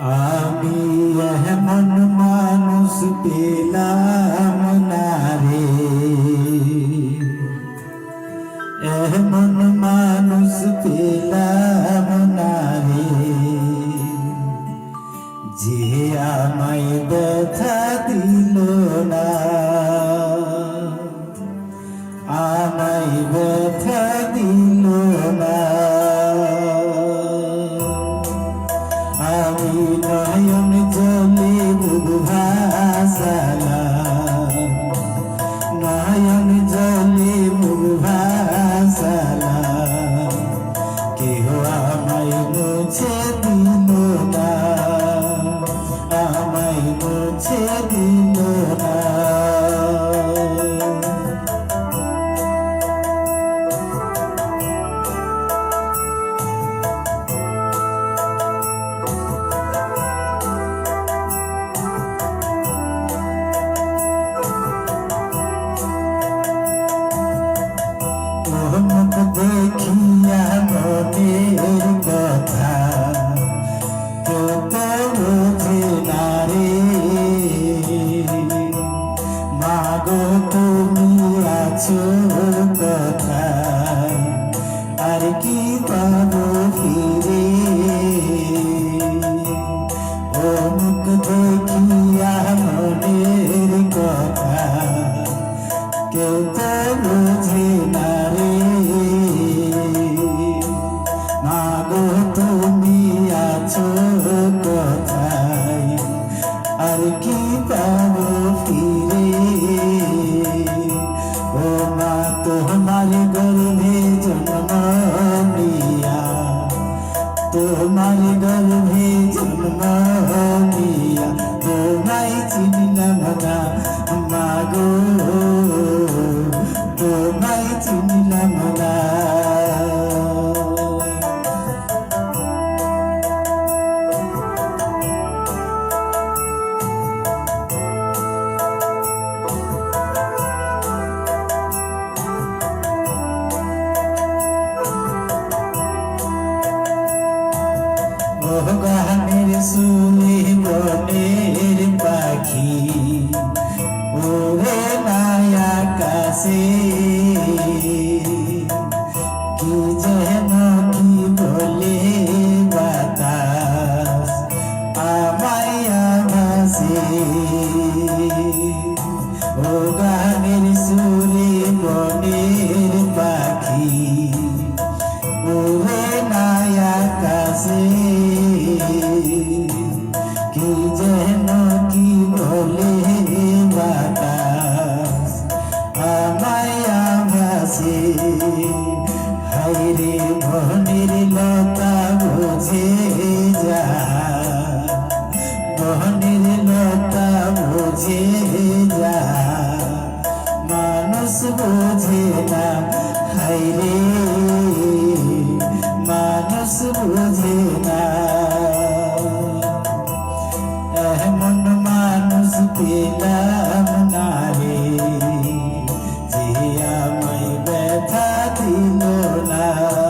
আমি এমন মানুষ পেলাম না রে এমন মুছে দিল না আমায় মুছে দিল না। দেখিয়া মনের আর কি পাবো ফিরে। ও মুখ দেখিয়া মনের কথা কেউ তো বুঝে না রে। মাগো, তুমি আছো কোথায়? আর কি পাবো ফিরে। ও মা, তোমার গর্ভে তোমার গর্ভে জন্ম গানের সুরে বনের পাখি ওরে মায়া কাছে কি যেন কি বলে? হাইরে ভনের লতা বুঝে যা। ভনের লতা বুঝে যা। মানুষ বোঝে না হাইরে মানুষ বোঝে না। এমন মানুষ পেলা love.